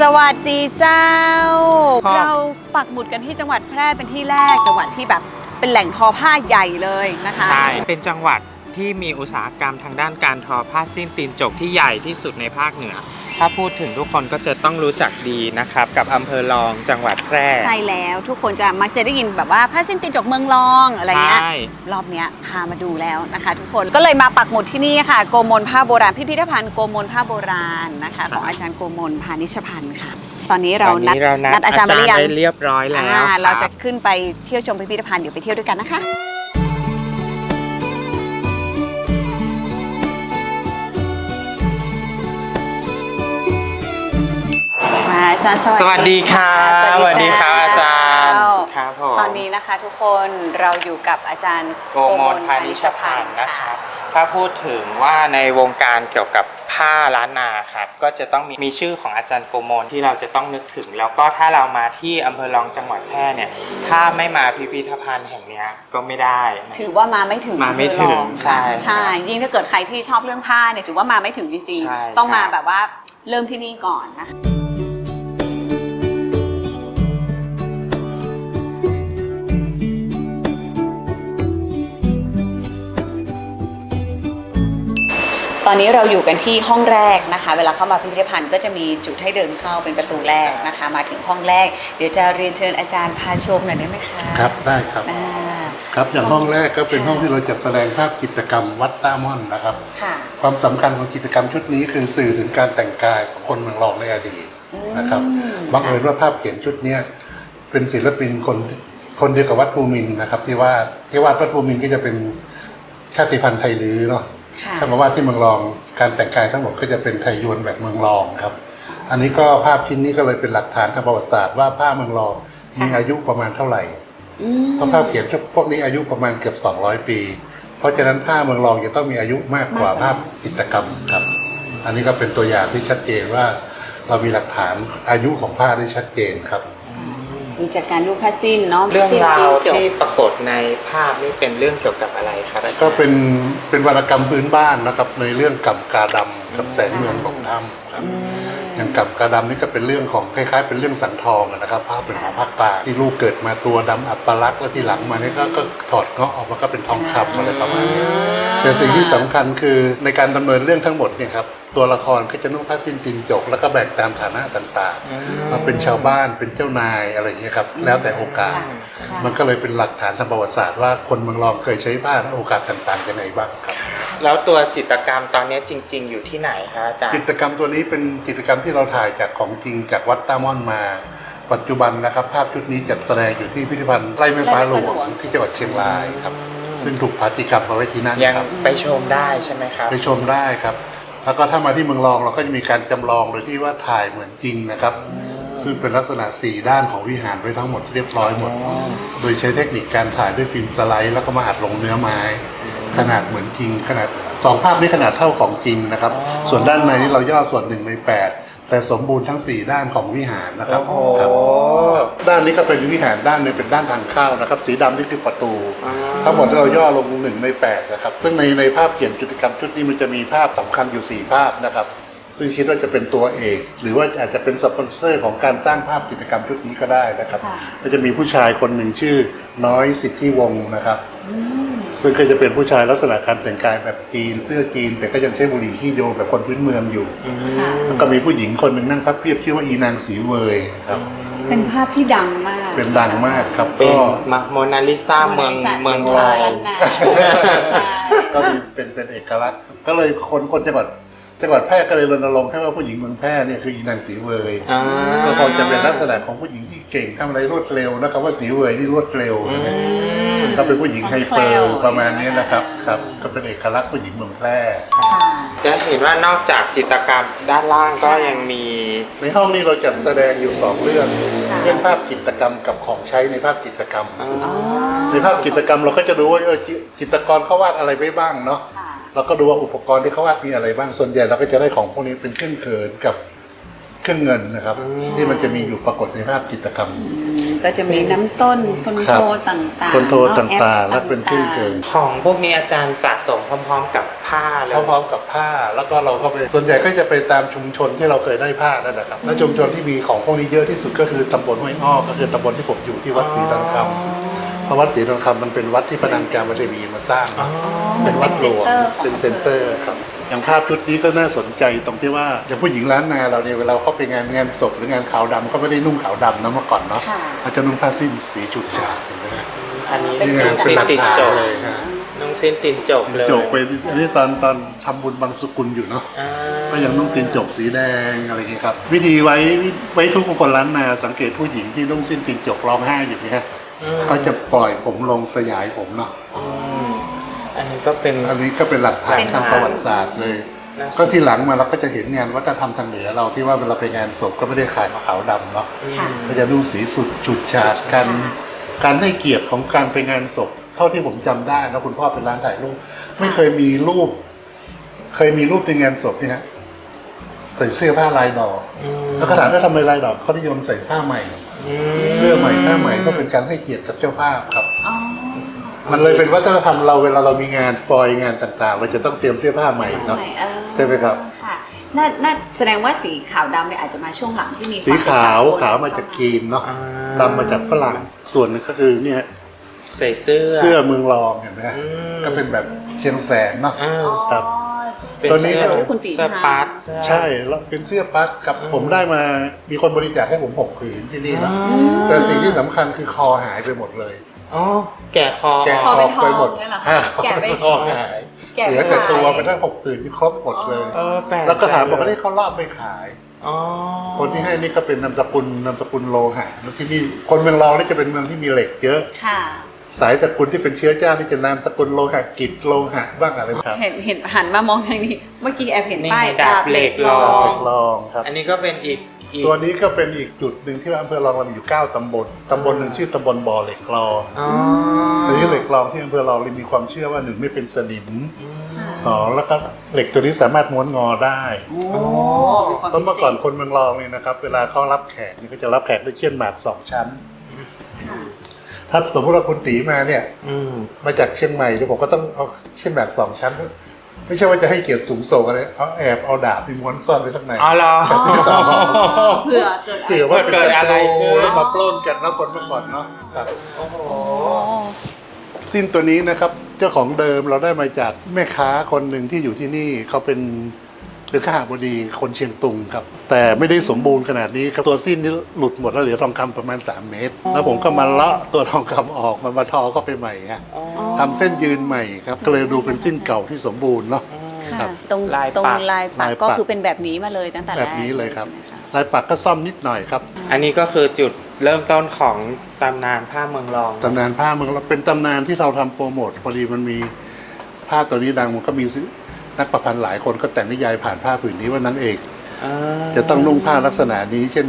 สวัสดีเจ้า ครับ เราปักหมุดกันที่จังหวัดแพร่เป็นที่แรกจังหวัดที่แบบเป็นแหล่งทอผ้าใหญ่เลยนะคะ ใช่ เป็นจังหวัด ที่มีอุตสาหกรรมทางด้านการทอผ้าสิ้นตีนจกที่ใหญ่ที่สุดในภาคเหนือ ถ้าพูดถึงทุกคนก็จะต้องรู้จักดีนะครับ กับอำเภอรองจังหวัดแพร่ ใช่แล้วทุกคนจะมักจะได้ยินแบบว่าผ้าสิ้นตีนจกเมืองรองอะไรเงี้ยใช่ รอบเนี้ยพามาดูแล้วนะคะ ทุกคนก็เลยมาปักหมุดที่นี่ค่ะ โกมลผ้าโบราณพิพิธภัณฑ์โกมลผ้าโบราณนะคะ ของอาจารย์โกมลพานิชพันธ์ค่ะ ตอนนี้เราตอนนัดนี้เรานัดนัดอาจารย์มาหรือยังไว้เรียบร้อยแล้วอ่าคบเราจะขึ้นไปเที่ยวชมพิพิธภัณฑ์เดี๋ยวไปเที่ยวด้วยกันนะคะ อาจารย์สวัสดีสวัสดีครับะสวัสดีครับอาจารย์เจ้ครับผมตอนนี้นะคะทุกคนเราอยู่กับอาจารย์โกมลพานิชพันธ์นะครับถ้าพูดถึงว่าในวงการเกี่ยวกับผ้าล้านนาครับก็จะต้องมีมีชื่อของอาจารย์โกมลที่เราจะต้องนึกถึง แล้วก็ถ้าเรามาที่อำเภอรองจังหวัดแพร่เนี่ยถ้าไม่มาพิพิธภัณฑ์แห่งเนี้ยก็ไม่ได้นะถือว่ามาไม่ถึงมาไม่ถึงอำเภอรองใช่ใช่ยิ่งถ้าเกิดใครที่ชอบเรื่องผ้าเนี่ยถือว่ามาไม่ถึงจริงใช่ๆต้องมาครับแบบว่าเริ่มที่นี่ก่อนนะ ตอนนี้เราอยู่กันที่ห้องแรกนะคะ เวลาเข้ามาพิพิธภัณฑ์ก็จะมีจุดให้เดินเข้าเป็นประตูแรกนะคะ มาถึงห้องแรก เดี๋ยวจะเรียนเชิญอาจารย์พาชมหน่อยได้ไหมคะครับได้ครับอ่า ครับอย่างห้องแรกก็เป็นค่ะห้องที่เราจัดแสดงภาพกิจกรรมวัดต้าม่อนนะครับ ค่ะ ความสำคัญของกิจกรรมชุดนี้คือสื่อถึงการแต่งกายของคนเมืองรองในอดีตนะครับอืมบังเอิญว่าภาพเขียนชุดเนี้ยเป็นศิลปินคนคนเดียวกับวัดภูมินทร์นะครับ ที่ว่าที่วาดวัดภูมินทร์ก็จะเป็นชาติพันธุ์ไทยลื้อเนาะค่ะ ถ้ามาว่าที่เมืองรองการแต่งกายทั้งหมดก็จะเป็นไทยยวนแบบเมืองรองครับ อันนี้ก็ภาพชิ้นนี้ก็เลยเป็นหลักฐานทางประวัติศาสตร์ว่าผ้าเมืองรองมีอายุประมาณเท่าไหร่อืมเพราะภาพเขียนพวกนี้อายุประมาณเกือบ 200 ปี เพราะฉะนั้นผ้าเมืองรองจะต้องมีอายุมากกว่าภาพจิตรกรรมครับ อันนี้ก็เป็นตัวอย่างที่ชัดเจนว่า เรามีหลักฐานอายุของผ้าได้ชัดเจนครับ ดูจากการรูปผ้าสิ้นเนาะเรื่องสิ้นราวจบที่ปรากฏในภาพนี่เป็นเรื่องเกี่ยวกับอะไรครับอาจารย์ก็เป็นเป็นวรรณกรรมพื้นบ้านนะครับ ในเรื่องกำกาดำกับแสงเมืองหลงถ้ำครับ อย่างกับกระดำนี่ก็เป็นเรื่องของคล้ายๆ เป็นเรื่องสันทองอะนะครับภาพเป็นของภาคกลางที่ลูกเกิดมาตัวดำอัปลักษณ์แล้วที่หลังมาเนี่ยก็ก็ถอดเงาะออกมาก็เป็นทองคำอะไรประมาณนี้ แต่สิ่งที่สำคัญคือในการดำเนินเรื่องทั้งหมดเนี่ยครับตัวละครก็จะนุ่งผ้าสิ้นตินจก แล้วก็แบ่งตามฐานะต่างๆมาเป็นชาวบ้านเป็นเจ้านายอะไรอย่างเงี้ยครับแล้วแต่โอกาส มันก็เลยเป็นหลักฐานทางประวัติศาสตร์ว่าคนเมืองรองเคยใช้ผ้าในโอกาสต่างๆยังไงบ้างครับ แล้วตัวจิตรกรรมตอนนี้จริง ๆ อยู่ที่ไหนคะอาจารย์จิตรกรรมตัวนี้เป็นจิตรกรรมที่เราถ่ายจากของจริงจากวัดตามอนมา ปัจจุบันนะครับ ภาพชุดนี้จัดแสดงอยู่ที่พิพิธภัณฑ์ไร่ไม้ฟ้าหลวงที่จังหวัดเชียงรายครับ ซึ่งถูกปฏิกรรมมาไว้ที่นั่นยังครับไปชมได้ใช่ไหมครับ ไปชมได้ครับ แล้วก็ถ้ามาที่เมืองรองเราก็จะมีการจำลองโดยที่ว่าถ่ายเหมือนจริงนะครับ ซึ่งเป็นลักษณะสี่ด้านของวิหารไว้ทั้งหมดเรียบร้อยหมด โดยใช้เทคนิคการถ่ายด้วยฟิล์มสไลด์แล้วก็มาอัดลงเนื้อไม้ ขนาดเหมือนจริงขนาดสองภาพนี้ขนาดเท่าของจริงนะครับ ส่วนด้านในนี่เราย่อส่วนหนึ่งในแปดแต่สมบูรณ์ทั้งสี่ด้านของวิหารนะครับโอ้โหครับด้านนี้ก็เป็นวิหารด้านหนึงเป็นด้านทางเข้านะครับ สีดำนี่คือประตูอ่าทั้งหมดที่เราย่อลงหนึ่งในแปดนะครับ ซึ่งในในภาพเขียนกิจกรรมชุดนี้มันจะมีภาพสำคัญอยู่สี่ภาพนะครับ ซึ่งคิดว่าจะเป็นตัวเอก หรือว่าอาจจะเป็นสปอนเซอร์ของการสร้างภาพกิจกรรมชุดนี้ก็ได้นะครับค่ะก็จะมีผู้ชายคนหนึ่งชื่อน้อยสิทธิวงศ์นะครับ ซึ่งก็จะเป็นผู้ชายลักษณะการแต่งกายแบบจีนเสื้อจีน แต่ก็ยังใช้บุหรี่ขี้โยแบบคนพื้นเมืองอยู่ค่ะแล้วก็มีผู้หญิงคนหนึ่งนั่งพับเพียบชื่อว่าอีนางสีเวยครับ เป็นภาพที่ดังมาก เป็นดังมากครับเป็นก็มาโมนาลิซาเมืองเมืองรองก็มีเป็นเป็นเอกลักษณ์ ก็เลยคนคนจังหวัดจังหวัดแพร่ก็เลยรณรงค์ให้ว่าผู้หญิงเมืองแพร่เนี่ยคืออีนางสีเวยอ่าก็คงจะเป็นลักษณะของผู้หญิงที่เก่งทำอะไรรวดเร็วนะครับว่าสีเวยนี่รวดเร็วนะ ก็เป็นผู้หญิงไฮเปอร์ประมาณนี้นะครับครับก็เป็นเอกลักษณ์ผู้หญิงเมืองแพร่จะเห็นว่านอกจากจิตรกรรมด้านล่างก็ยังมี ในห้องนี้เราจัดแสดงอยู่สองเรื่องค่ะเรื่องภาพจิตรกรรมกับของใช้ในภาพจิตรกรรมอ๋อในภาพจิตรกรรมเราก็จะดูว่าเออจิจิตรกรเขาวาดอะไรไว้บ้างเนาะค่ะเราก็ดูว่าอุปกรณ์ที่เขาวาดมีอะไรบ้างส่วนใหญ่เราก็จะได้ของพวกนี้เป็นเครื่องเขินกับเครื่องเงินนะครับ ที่มันจะมีอยู่ปรากฏในภาพจิตรกรรมแต่ ก็จะมีน้ำต้นคนโทต่างๆคนโทรเอะต่างๆแอปและเป็นชื่อเคยของพวกนี้อาจารย์สะสมพร้อม ๆ กับผ้าเลยพร้อมๆกับผ้า แล้วก็เราก็ไปส่วนใหญ่ก็จะไปตามชุมชนที่เราเคยได้ผ้านั่นแหละครับและชุมชนที่มีของพวกนี้เยอะที่สุดก็คือตำบลห้วยอ้อก็คือตำบลที่ผมอยู่ที่วัดศรีดังคำ เพราะวัดศรีดังคำมันเป็นวัดที่พระนางจามเทวีมาสร้างอ๋อเป็นวัดหลวงเป็เป็นนเซ็เซ็นนเตเตออร์ร์ครับอย่างภาพชุดนี้ก็น่าสนใจตรงที่ว่าอย่างผู้หญิงร้านนาเราเนี่ยเวลาเขาไปงานงานศพหรืองานขาวดำก็ไม่ได้นุ่งขาวดำนะเมื่อก่อนเนาะค่ะเขาจะนุ่งผ้าสิ้นสีฉุดฉาดเห็นไหมฮะอันนี้เป็นนี่ไงนุ่งเป็นสิ้นหลักติดฐานจบเลยฮะนุ่งสิ้นติดจบเลยจบไปอันนี้ตอนตอนทำบุญบางสกุลอยู่เนาะอ่าก็ยังนุ่งตีนจกสีแดงอะไรอย่างเงี้ยครับ วิธีไว้ไว้ทุกคนล้านนาสังเกตผู้หญิงที่นุ่งสิ้นตีนจกร้องไห้อยู่เนี่ย อืมก็จะปล่อยผมลงสยายผมเนาะอืมอันนี้ก็เป็น อันนี้ก็เป็นหลักฐานเป็นทางประวัติศาสตร์เลยน่าสนใจก็ที่หลังมาเราก็จะเห็นงานวัฒนธรรมทางเหนือเราที่ว่าเวลาไปงานศพก็ไม่ได้ขายขาวดำเนาะค่ะก็จะนุ่งสีสุดฉุดฉาดกัน การให้เกียรติของการไปงานศพ เท่าที่ผมจำได้นะคุณพ่อเป็นร้านถ่ายรูป ไม่เคยมีรูป เคยมีรูปในงานศพเนี่ยฮะ ใส่เสื้อผ้าลายดอกอืมแล้วก็ถามว่าทำไมลายดอกเขานิยมใส่ผ้าใหม่อืมเสื้อใหม่ผ้าใหม่ก็เป็นการให้เกียรติกับเจ้าภาพครับ อ๋อมันเลยเป็นวัฒนธรรมเราเวลาเรามีงานปล่อยงานต่างๆเราจะต้องเตรียมเสื้อผ้าใหม่เนาะใหม่เออใช่ไหมครับ ค่ะน่าน่าแสดงว่าสีขาวดำเนี่ยอาจจะมาช่วงหลังที่มีสีขาวควมเป็นสกลขาวมาจากจีนเนาะอ่าดำมาจากฝรั่งส่วนหนึงก็คือเนี่ยใส่เสื้อเสื้อเมืองรองเห็นไหมฮะอืมก็เป็นแบบเชียงแสนเนาะ อ่าอ๋อครับ เป็นตัวนี้ เสื้อที่คุณปีเสื้อทำ ปาร์ตเสื้อ ใช่แล้วเป็นเสื้อปักกับอืมผมได้มามีคนบริจาคให้ผมหกผืนที่นี่นะอ๋อแต่สิ่งที่สำคัญคือคอหายไปหมดเลย อ๋อแกะคอแกะคคออเป็นทองไปหมดเนี่ยเหรออ่าคะแกะไม่คอหายแกะเหลืไม่อแต่ตัวขายไปทั้งหกผืนที่ครบหมดเลย เออแปลกแล้วก็ถามบอกว่าจังเลยได้เขารอบไปขาย อ๋อคนที่ให้นี่ก็เป็นนามสกุลนามสกุลโลหะแล้วที่นี่คนเมืองรองนี่จะเป็นเมืองที่มีเหล็กเยอะ ค่ะ สายตระกูลที่เป็นเชื้อเจ้านี่จะนามสกุลโลหะกิจโลหะบ้างอะไรครับเห็นเห็นหันมามองทางนี้ เมื่อกี้แอบเห็นนี่ป้ายดาบเหล็กหลอเหล็กรองครับ อันนี้ก็เป็นอีกอีก ตัวนี้ก็เป็นอีกจุดหนึ่งที่อำเภอรองเรามีอยู่ 9 ตำบล ตำบลหนึ่งชื่อตำบลบ่อเหล็กรองอ๋อแต่ที่เหล็กรองที่อำเภอรองเรามีความเชื่อว่าหนึ่งไม่เป็นสนิมสองแล้วก็เหล็กตัวนี้สามารถม้วนงอได้ โอ้มีความเพราะเมื่อก่อนพิศษคนเมืองรองเนี่ยนะครับ เวลาเขารับแขกนี่ก็จะรับแขกด้วยเชี่ยนหมากสองชั้นค่ะ ถ้าสมมติว่าคุณตีมาเนี่ย อืมมาจากเชียงใหม่เดี๋ยวผมก็ต้องเอาเช่นแบบสองชั้น ไม่ใช่ว่าจะให้เกียรติสูงส่งอะไรเอาแอบเอาดาบไปม้วนซ่อนไว้ข้างในอ๋อเหรอ ชั้นที่สองเผื่อเกิดเผื่อว่าเป็นเกิดอะไรขึ้น แล้วมาปล้นกันนะคนเมื่อก่อนเนาะครับ โอ้โหโอ้สิ้นตัวนี้นะครับเจ้าของเดิมเราได้มาจากแม่ค้าคนหนึ่งที่อยู่ที่นี่เขาเป็น เป็นข้าบดีคนเชียงตุงครับ แต่ไม่ได้สมบูรณ์ขนาดนี้ครับตัวสิ้นนี้หลุดหมดแล้วเหลือทองคำประมาณ 3 เมตร แล้วผมก็มาเลาะตัวทองคำออกมามาทอเข้าไปใหม่ฮะอ๋อทำเส้นยืนใหม่ครับก็เลยดูเป็นสิ้นเก่าที่สมบูรณ์เนาะครัค่ะบตรงลายตรงปักลายปักลายปักก็คือเป็นแบบนี้มาเลยตั้งแต่แรแบกบนี้เลยครับใช่ไหมะลายปักก็ซ่อมนิดหน่อยครับ อันนี้ก็คือจุดเริ่มต้นของตำนานผ้าเมืองรองตำนานผ้าเมืองเราเป็นตำนานที่เราทำโปรโมทพอดีมันมีภาพตัวนี้ดังมันก็มี นักประพันธ์หลายคนก็แต่งนิยายผ่านผ้าผืนนี้ว่านางเอก อ่าจะต้องนุ่งผ้าลักษณะนี้ เช่น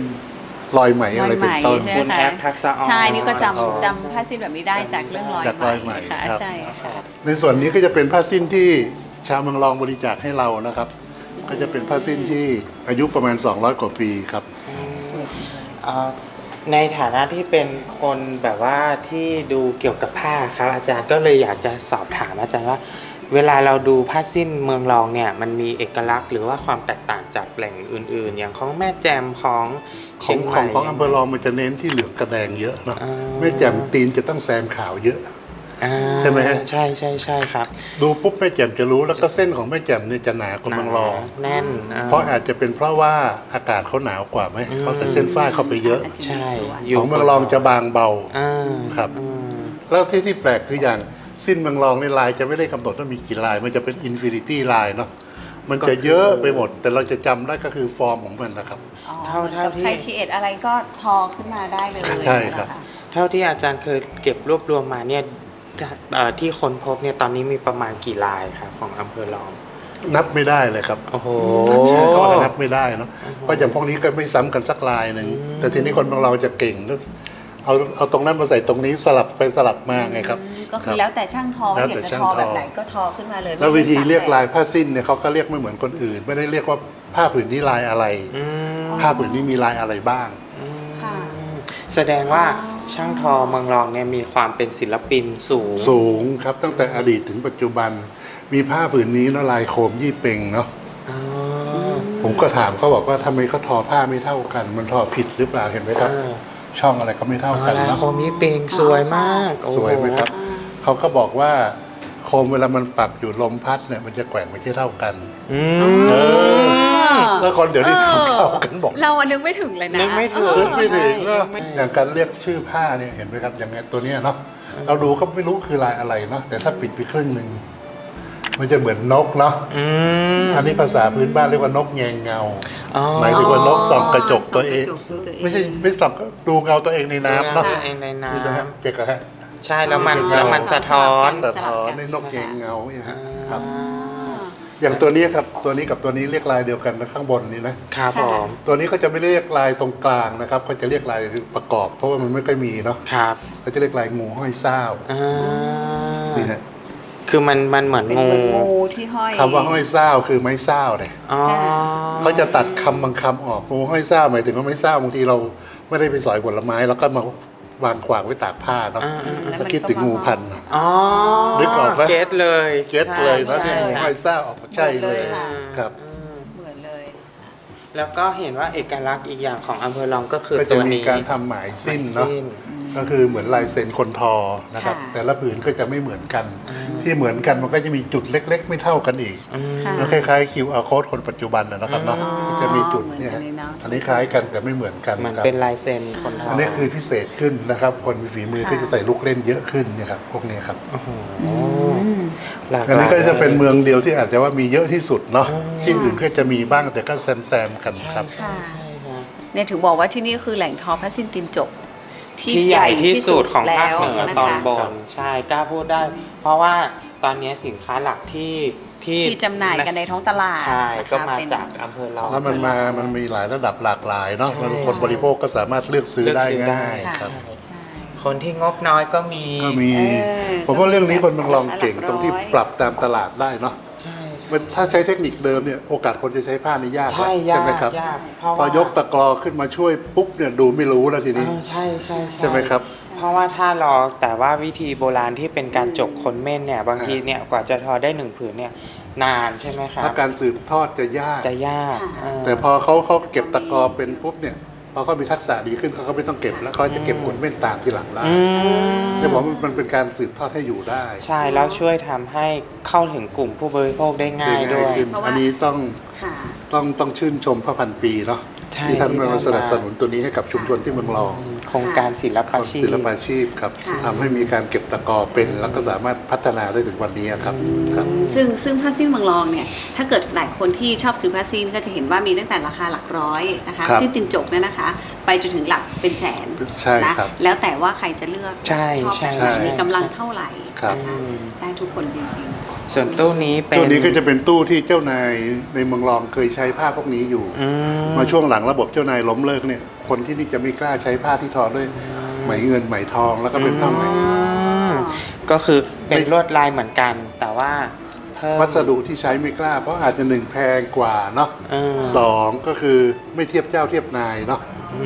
รอยไหมอะไรเป็นต้นรอยไหม คุณแอปทักษะออน ใช่นี่ก็อ๋อจำจำผ้าสิ้นแบบนี้ได้จากเรื่องรอยจากรอยไหมค่ะครับ ใช่ค่ะในส่วนนี้ก็จะเป็นผ้าสิ้นที่ชาวเมืองรองบริจาคให้เรานะครับ ก็จะเป็นผ้าสิ้นที่อายุประมาณ 200 กว่าปีครับอ่าในฐานะที่เป็นคนแบบว่าที่ดูเกี่ยวกับผ้าครับอาจารย์ก็เลยอยากจะสอบถามอาจารย์ว่า เวลาเราดูผ้าสิ้นเมืองรองเนี่ยมันมีเอกลักษณ์หรือว่าความแตกต่างจากแหล่งอื่น ๆ อย่างของแม่แจมของขเชีอยงงใหขอม่งของอำเภอรองมันจะเน้นที่เหลืองกระแดงเยอะเนาะอ่าไม่แจ่มตีนจะต้องแซมขาวเยอะ อ่าใช่ไหมฮะ ใช่ใช่ใช่ครับดูปุ๊บแม่แจ่มจะรู้แล้วก็เส้นของแม่แจ่มเนี่ยจะหนากว่าเมืองรองแน่นอ่ เพราะอาจจะเป็นเพราะว่าอากาศเขาหนาวกว่าไหมอืม เขาใส่เส้นฝ้ายเข้าไปเยอะอาจจะใช่มีส่วนอยู่ของเมืองรองจะบางเบา อ่าครับ อืม แล้วที่ที่แปลกคืออย่าง สิ้นเมืองรองในลายจะไม่ได้กำหนดว่ามีกี่ลาย มันจะเป็นอินฟินิตี้ลายเนาะมันจะเยอะไปหมด แต่เราจะจำได้ก็คือฟอร์มของมันนะครับอ๋อเท่าเท่าที่ใครคิดเอทอะไรก็ทอขึ้นมาได้เลยใช่ครับนะะเท่าที่อาจารย์เคยเก็บรวบรวมมาเนี่ยเอ่อที่ค้นพบเนี่ยตอนนี้มีประมาณกี่ลายครับของอำเภอรองนับไม่ได้เลยครับ โอ้โหใช่เขานับไม่ได้เนาะเพราะอย่างพวกนี้ก็ไม่ซ้ำกันสักลายหนึ่งอืมแต่ทีนี้คนของเราจะเก่งแล้ว เอาเอาตรงนั้นมาใส่ตรงนี้สลับไปสลับมาไงครับอืมก็คคืรัอบแล้วแต่ช่างทอแล้วอยากแต่จะช่างทอทอ แบบไหนก็ทอขึ้นมาเลยแล้ววิธีไม่ได้เรียกสั่งลายผ้าสิ้นเนี่ยเขาก็เรียกไม่เหมือนคนอื่น ไม่ได้เรียกว่าผ้าผืนนี้ลายอะไร อืมผ้าผืนนี้มีลายอะไรบ้างอืมค่ะ แสดงว่าช่างทอเมืองรองเนี่ยมีความเป็นศิลปินสูง สูงครับตั้งแต่อดีตถึงปัจจุบัน มีผ้าผืนนี้เนาะลายโคมยี่เปงเนาะอ๋อผมก็ถามเขาบอกว่าทำไมเขาทอผ้าไม่เท่ากัน มันทอผิดหรือเปล่าเห็นไหมครับเออ ช่องอะไรก็ไม่เท่ากันลายเนาะโคมิเปงสวยมากโอ้โสวยไหมครับเขาก็บอกว่าโคมเวลามันปรับอยู่ลมพัดเนี่ยมันจะแกว่งไม่ใช่เท่ากัน อืม เออแล้วคนเดี๋ยวนี้ทำเท่ากันบอก เราอันนึกไม่ถึงเลยนะนึกไม่ถึง นึกไม่ถึงใช่ว่าอย่างการเรียกชื่อผ้าเนี่ยเห็นไหมครับอย่างเงี้ยตัวเนี้ยเนาะเราดูก็ไม่รู้คือลายอะไรเนาะแต่ถ้าปิดไปครึ่งหนึ่ง มันจะเหมือนนกเนาะอืมอันนี้ภาษาพื้นบ้านเรียกว่านกแงงเงา อ๋อ หมายถึงว่านกส่องกระจกตัวเอง ส่องกระจกดูตัวเอง ไม่ใช่ไม่ส่องก็ดูเงาตัวเองในน้ำเนาะเองในน้นี่นะฮะเจ๊กอะฮะำใช่แล้วมันเงาแล้วมันสะท้อน สะท้อนในนกแงงเงาเนี่ยฮะครับอ่าอย่างตัวนี้ครับตัวนี้กับตัวนี้เรียกลายเดียวกันนะข้างบนนี้นะ ครับผม ตัวนี้เขาจะไม่เรียกลายตรงกลางนะครับเขาจะเรียกลายประกอบ เพราะว่ามันไม่ค่อยมีเนาะครับเขาจะเรียกลายงูห้อยเศร้าอ่านี่ฮะ คือมันมันเหมือนเป็นงูเหมือนงูที่ห้อยคำว่าห้อยเศร้าคือไม้เศร้าเนี่ยอ๋อเขาจะตัดคำบางคำออกงูห้อยเศร้าหมายถึงว่าไม้เศร้าบางทีเราไม่ได้ไปสอยผลไม้ แล้วก็มาวางขวางไว้ตากผ้าเนาะอ่าแล้วคิดถึงงูพันธุ์ อ๋อนึกออกไหมเก็ตเลยเก็ตเลยนะใช่เนี่ยงูใช่ห้อยเศร้าออกใช่เลยค่ะ ครับอืมเหมือนเลย แล้วก็เห็นว่าเอกลักษณ์อีกอย่างของอำเภอรองก็คือก็ตัจะวมีนี้การทำหมายสิ้นเนาะสิ้น ก็คือเหมือนลายเซ็นคนทอนะครับ ค่ะ แต่ละผืนก็จะไม่เหมือนกัน ที่เหมือนกันมันก็จะมีจุดเล็ก ๆ ไม่เท่ากันอีกอืมค่ะมันคล้ายๆ QR code คนปัจจุบันนะนะครับเนาะอ๋อก็จะมีจุดเนี่ยเหมือนกันเลยเนอะ อันนี้คล้ายกันแต่ไม่เหมือนกันเหมือนครับ เป็นลายเซ็นคนทออัอันนี้คือพิเศษขึ้นนะครับ คนมีฝีมือค่ะก็จะใส่ลูกเล่นเยอะขึ้นเนี่ยครับพวกนี้ครับโอ้โหหลากหลายอันนี้ก็จะเป็นเมืองเดียวที่อาจจะว่ามีเยอะที่สุดเนาะอ๋อที่อื่นก็จะมีบ้างแต่ก็แซมๆกันครับ ใช่ใช่ครับเนี่ยถึงบอกว่าที่นี่คือแหล่งทอผ้าสิ้นตีนจก ที่ใหญ่ที่สุดของภาคเหนือแล้วะตอนคะบนใช่กล้าพูดได้ เพราะว่าตอนนี้สินค้าหลักที่ที่ที่จำหน่ายกันในท้องตลาดใช่นะคะก็มาเป็น จากอำเภอเรา แล้วมันมา มันมีหลายระดับหลากหลายเนาะใช่มันคนบริโภคก็สามารถเลือกซื้อเลือกได้ซื้อได้ ง่ายค่ะครับใช่ คนที่งบน้อยก็มี ก็มี เออผมว่าเรื่องนี้คนเมืองลองเก่งหลักร้อยตรงที่ปรับตามตลาดได้เนาะใช่ใช่ มันถ้าใช้เทคนิคเดิมเนี่ยโอกาสคนจะใช้ผ้านี่ยากใช่นะยากไหมครับ ยากเพราะพอว่ายกตะกรอขึ้นมาช่วยปุ๊บเนี่ยดูไม่รู้แล้วทีนี้ เออใช่ใช่ใช่ไหมครับ เพราะว่าถ้ารอแต่ว่าวิธีโบราณที่เป็นการจกขนเม่นเนี่ยบางทีเนี่ยกว่าจะทอได้หนึ่งผืนเนี่ยนานใช่ไหมครับถ้าการสืบทอดจะยาก จะยากค่ะ เออแต่พอเขาเขาเก็บตะกรอเป็นปุ๊บเนี่ยพ อเขามีทักษะดีขึ้นเขาก็ไม่ต้องเก็บแล้วเขาจะเก็บขนเม่นตามทีหลังได้อืมจะบอกว่ามันเป็นการสืบทอดให้อยู่ได้ใช่แล้วช่วยทำให้เข้าถึงกลุ่มผู้บริโภคได้ง่ายด้วย ขึ้นเพราะว่า อันนี้ต้องค่ะ ต้องต้องชื่นชมพระพันปีเนาะ ใช่ที่ท่านที่ท่านมาสนับสนุนตัวนี้ให้กับชุมชนที่เมืองรองโครงการศิลปาชีพศิลปาชีพครับค่ะ ทำให้มีการเก็บตะกอเป็น แล้วก็สามารถพัฒนาได้ถึงวันนี้ครับครับ ซึ่งซึ่งผ้าสิ้นเมืองรองเนี่ยถ้าเกิดหลายคนที่ชอบซื้อผ้าสิ้นก็จะเห็นว่ามีตั้งแต่ราคาหลักร้อยนะคะครับสิ้นตินจกเนี่ยนะคะ ไปจนถึงหลักเป็นแสนใช่นะ ครับแล้วแต่ว่าใครจะเลือกใช่ชอบใช่แบบไหนใช่ มีกำลังเท่าไหร่ครับ นะคะได้ทุกคนจริง ส่วนตู้นี้เป็น ตัวนี้ก็จะเป็นตู้ที่เจ้านายในเมืองรองเคยใช้ผ้าพวกนี้อยู่อืม มาช่วงหลังระบบเจ้านายล้มเลิกเนี่ย คนที่นี่จะไม่กล้าใช้ผ้าที่ทอด้วยไหมเงินไหมทองแล้วก็เป็นผ้าไหม อืมก็คือเป็นลวดลายเหมือนกัน แต่ว่าเพิ่ม วัสดุที่ใช้ไม่กล้า เพราะอาจจะหนึ่งแพงกว่าเนาะเออ สองก็คือไม่เทียบเจ้าเทียบนายเนาะอื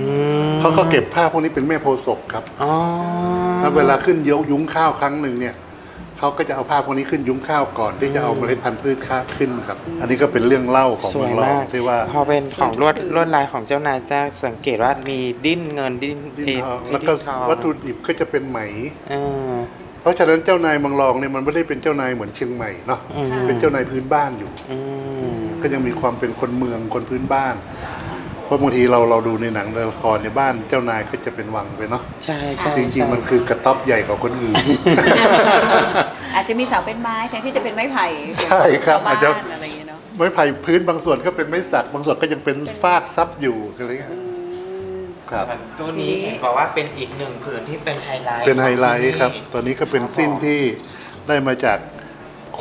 มเขาเขาเก็บผ้าพวกนี้เป็นแม่โพธิ์ศกครับ อ๋อแล้วเวลาขึ้นยกยุ้งข้าวครั้งหนึ่งเนี่ย เขาก็จะเอาผ้าพวกนี้ขึ้นยุ้งข้าวก่อนที่จะเอาเมล็ดพันธุ์พืชข้าวขึ้นครับ อันนี้ก็เป็นเรื่องเล่าของสวเมืยองรอมางกที่ว่าพอเป็นของลวดลวดลายของเจ้านายจะสังเกตว่ามีดิ้นเงินดิ้นดิ้นทองเแล้วก็ดิ้นทองวัตถุดิบก็จะเป็นไหม เออ เพราะฉะนั้นเจ้านายเมืองรองเนี่ยมันไม่ได้เป็นเจ้านายเหมือนเชียงใหม่เนาะอืม เป็นเจ้านายพื้นบ้านอยู่ อืม ก็ยังมีความเป็นคนเมืองคนพื้นบ้านเพ ราะบางทีเราเราดูในหนังในละครในบ้านเจ้านายก็จะเป็นวังไปเนาะใช่ใช่จริง ๆ มันคือกระต๊อบใหญ่กว่าคนอื่นๆอาจจะมีเสาเป็นไม้แทนที่จะเป็นไม้ไผ่ใช่ครับชาวบ้าอาจจะนอะไรอย่างเงี้ยเนาะไม้ไผ่พื้นบางส่วนก็เป็นไม้สักบางส่วนก็ยังเป็นฟากซับอยู่อะไรเงี้ยครับตัวนี้เห็นบอกว่าเป็นอีกหนึ่งผืนที่เป็นไฮไลท์เป็นไฮไลท์ครับของที่ตัวนี้ก็เป็นสิ้นที่ได้มาจาก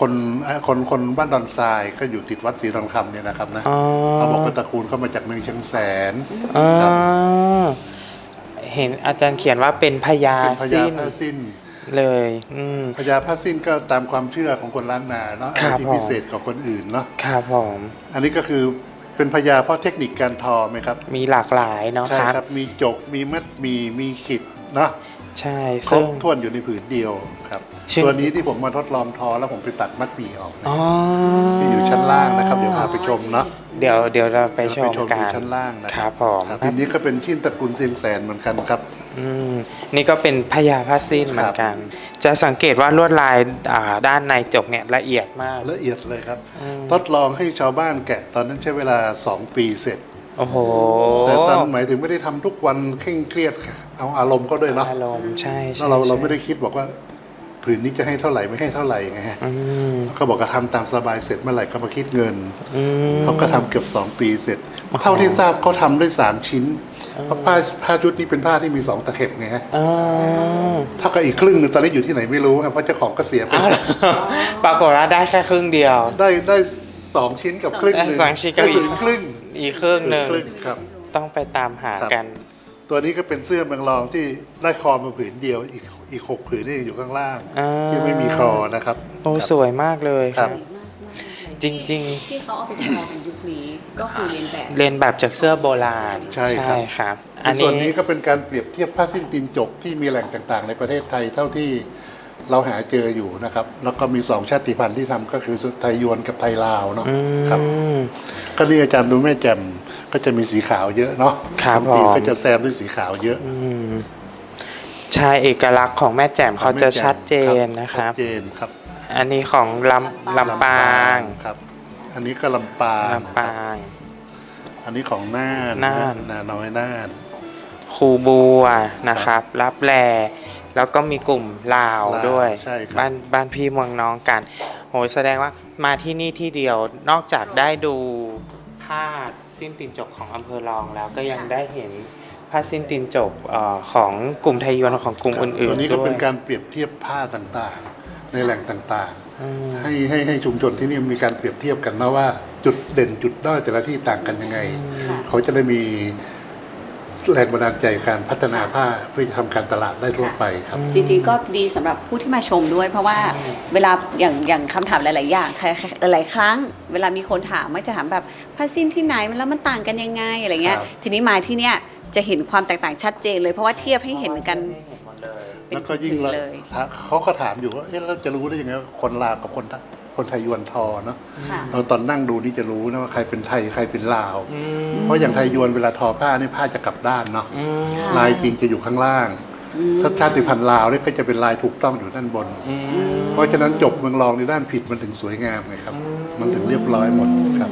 คนเอ่อคนคนบ้านดอนทรายก็อยู่ติดวัดศรีทองคำเนี่ยนะครับนะอ๋อ เขาบอกว่าตระกูลเข้ามาจากเมืองเชียงแสนอ๋อครับเห็นอาจารย์เขียนว่าเป็นพญาเป็นพญาสิ้นผ้าสิ้นเลย อืม พญาผ้าสิ้นก็ตามความเชื่อของคนล้านนาเนาะครับที่ผม พิเศษกว่าคนอื่นเนาะครับผม อันนี้ก็คือเป็นพญาเพราะเทคนิคการทอไหมครับมีหลากหลายเนาะใช่ครับ ครับ มีจกมีมัดหมีมีขิดเนาะ ใช่ครซึ่บง ถ้วนอยู่ในผืนเดียวครับซึ่ง ตัวนี้ที่ผมมาทดลองทอแล้วผมไปตัดมัดหมีออกนะอ๋อที่อยู่ชั้นล่างนะครับ เดี๋ยวพาไปชมเนาะเดี๋ยวเดี๋ยวเราไปชเดี๋ยวมไปชมกัอยู่นชั้นล่างนะคครัรับบผมครับทีนี้ก็เป็นชิ้นตระกูลเซียงแสนเหมือนกันครับ อืมนี่ก็เป็นพญาผ้าสิ้นเหมือนกัน จะสังเกตว่าลวดลายอ่าด้านในจกเนี่ยละเอียดมาก ละเอียดเลยครับ อืม ทดลองให้ชาวบ้านแกะตอนนั้นใช้เวลา 2 ปีเสร็จ โอ้โหแต่ตอนหมายถึงไม่ได้ทำทุกวันเคร่งเครียดเอาอารมณ์ก็ด้วยเนาะอารมณ์ใช่ใช่แล้วเราเราใช่ไม่ได้คิดบอกว่าผืนนี้จะให้เท่าไหร่ไม่ให้เท่าไหร่ไงฮะอืมก็บอกก็ทำตามสบายเสร็จเมื่อไหร่ก็มาคิดเงิน อืม เขาก็ทำเกือบสองปีเสร็จอ๋อเท่าที่ทราบเขาทำได้สามชิ้นเพราะผ้าผ้าชุดนี้เป็นผ้าที่มีสองตะเข็บไงฮะอ่าถ้าก็อีกครึ่งหนึงตอนนี้อยู่ที่ไหนไม่รู้ครับเพราะเจ้าของก็เสียไปอ้าวเหรอปรากฏว่าได้แค่ครึ่งเดียว ได้ได้สองชิ้นกับครึ่งหนึ่งสองชิ้นกับอีกถึงครึ่ง อีกครึ่งหนึ่งครึ่งครับ ต้องไปตามหากัน ตัวนี้ก็เป็นเสื้อเมืองรองที่ได้คอมาผืนเดียวอีกอีกหกผืนนี่อยู่ข้างล่างอ่า ที่ไม่มีคอนะครับโอ้ครับ สวยมากเลยคครัรับ บ จริงที่เขาเอาไปทอกันยุคนี้ก็คือเรียนแบบๆเรียนแบบจากเสื้อโบราณใช่ครับ ครับในอันส่วนนี้นี้ก็เป็นการเปรียบเทียบผ้าสิ้นตีนจกที่มีแหล่งต่างๆ ในประเทศไทยเท่าที่ เราหาเจออยู่นะครับ แล้วก็มีสองชาติพันธุ์ที่ทำก็คือไทยยวนกับไทยลาวเนาะอืครับมก็เรียกอาจารย์ดูแม่แจ่มก็จะมีสีขาวเยอะเนาะครับบางทีผมก็จะแซมด้วยสีขาวเยอะอืมใช่เอกลักษณ์ของแม่แจ่มเขาจะชัดเจนนะครับชัดเจนครับ อันนี้ของลำลำปางครับ อันนี้ก็ลำปางลำปาง อันนี้ของน่านน่านนาน้อยน่าน คูบัวนะครับ รับแล แล้วก็มีกลุ่มลาวลาวด้วย ใช่ครับ บ้านบ้านพี่เมืองน้องกันโหแสดงว่ามาที่นี่ที่เดียวนอกจากได้ดูผ้าสิ้นตินจกของอำเภอรองแล้วก็ยังได้เห็นผ้าสิ้นตินจกเอ่อของกลุ่มไทยยวนของกลุ่มครับอื่นๆตัวนี้ก็ด้วยเป็นการเปรียบเทียบผ้าต่างๆ ในแหล่งต่างอืม ๆ ให้ให้ให้ชุมชนที่นี่มีการเปรียบเทียบกันนะว่า จุดเด่นจุดด้อยแต่ละที่ต่างกันยังไง เขาจะได้มี แรงบันดาลใจการพัฒนาผ้าเพื่อจะทำการตลาดได้ทั่วไปครับ จริงๆก็ดีสำหรับผู้ที่มาชมด้วย เพราะว่าเวลาอย่างอย่างคำถามหลาย ๆ อย่างหลายๆครั้ง เวลามีคนถามมักจะถามแบบผ้าสิ้นที่ไหนแล้วมันต่างกันยังไงอะไรเงี้ยครับ ทีนี้มาที่เนี้ยจะเห็นความแตกต่างชัดเจนเลยเพราะว่าเทียบให้เห็นกันเป็นแล้วก็ยิ่งผืนเราเลย เขาก็ถามอยู่ว่าเอ๊ะเราจะรู้ได้ยังไงว่าคนลาวกับคนไทย คนไทยยวนทอเนาะค่ะ เราตอนนั่งดูนี่จะรู้นะว่าใครเป็นไทยใครเป็นลาวอืมเพราะอย่างไทยยวนเวลาทอผ้านี่ผ้าจะกลับด้านเนาะอืมค่ะ ลายจริงจะอยู่ข้างล่าง ถ้าชาติพันธุ์ลาวเนี่ยก็จะเป็นลายถูกต้องอยู่ด้านบนอืมเพราะฉะนั้นจบเมืองรองในด้านผิดมันถึงสวยงามไงครับ มันถึงเรียบร้อยหมดครับ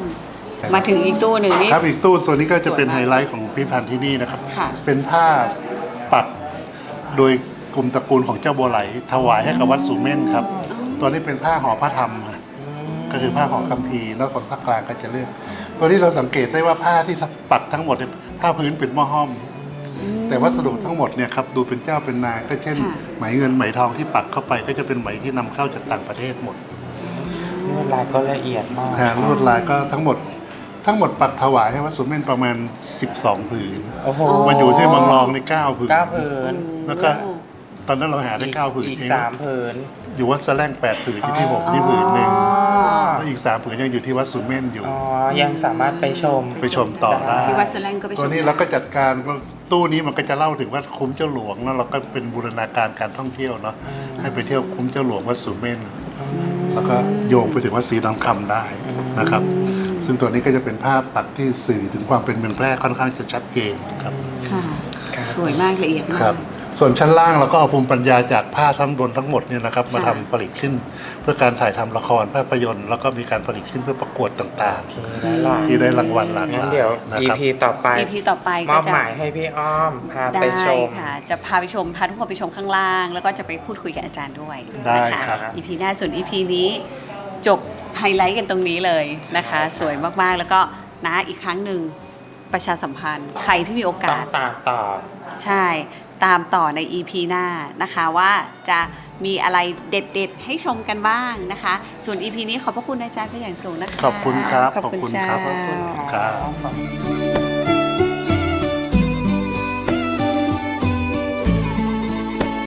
มาถึงอีกตู้หนึ่งนี่ ครับอีกตู้ตัวนี้ก็จะเป็นสวยมากไฮไลท์ของพิพิธภัณฑ์ที่นี่นะครับ ค่ะ เป็นผ้าปักโดยกลุ่มตระกูลของเจ้าบัวไหล ถวายให้กับวัดสุเม่นครับ ตัวนี้เป็นผ้าห่อพระธรรมค่ะ ก็คือผ้าห่อคัมภีร์แล้วคนภาคกลางก็จะเลือกตัวนี้เราสังเกตได้ว่าผ้าที่ปักทั้งหมดเนี่ยผ้าพื้นเป็นหม้อห้อม แต่วัสดุทั้งหมดเนี่ยครับดูเป็นเจ้าเป็นนายก็เช่นค่ะไหมเงินไหมทองที่ปักเข้าไปก็จะเป็นไหมที่นำเข้าจากต่างประเทศหมดลวดลายก็ละเอียดมากนะลวดลายก็ทั้งหมดทั้งหมดปักถวายให้วัดสุเม่นประมาณ 12ผืนโอ้โหมันอยู่ที่เมังรองใน9ผืนเก้าผืนแล้วก็ ตอนนั้นเราหาได้9ผืนอีกเองสามผืน อยู่วัดสะแลง8ผืนที่ที่ผมที่ผืนหนึ่งแล้วอีก3ผืนยังอยู่ที่วัดสุเม่นอยู่ อ๋อ ยังสามารถไปชม ไปชมต่อได้ ที่วัดสแลงก็ไปชมตัวนี้ได้เราก็จัดการตู้นี้มันก็จะเล่าถึงว่าคุ้มเจ้าหลวงแล้วเราก็เป็นบูรณาการการท่องเที่ยวเนาะให้ไปเที่ยวคุ้มเจ้าหลวงวัดสุเม่นแล้วก็โยงไปถึงวัดศรีดอนคำได้นะครับ ซึ่งตัวนี้ก็จะเป็นภาพปักที่สื่อถึงความเป็นเมืองแพร่ค่อนข้างจะชัดเจนครับค่ะสวยมากละเอียดมาครัก บ ส่วนชั้นล่างเราก็เอาภูมิปัญญาจากผ้าทั้งบนทั้งหมดเนี่ยนะครับมาทำผลิตขึ้น เพื่อการถ่ายทำละครภาพยนตร์แล้วก็มีการผลิตขึ้นเพื่อประกวดต่างๆที่ได้รางวัลหลากหงั้นลายเดี๋ยว นะครับ EP ต่อไป EP ต่อไปมก็อบจะหมายให้พี่อ้อมพาได้ไปชม ค่ะ จะพาไปชมพาทุกคนไปชมข้างล่าง แล้วก็จะไปพูดคุยกับอาจารย์ด้วยได้นะคะครับ EP หน้าส่วน EP นี้จบไฮไลท์กันตรงนี้เลยนะคะ สวยมากๆแล้วก็นะอีกครั้งหนึ่งประชาสัมพันธ์ ใครที่มีโอต้กาองส ตามต่อ ใช่ ตามต่อใน EP หน้านะคะว่าจะมีอะไรเด็ดๆ ให้ชมกันบ้างนะคะ ส่วน EP นี้ขอบพระคุณอาจารย์เป็นอย่างสูงนะคะ ขอบคุณครับ ขอบคุณขอบคุณครับเจ้าครับ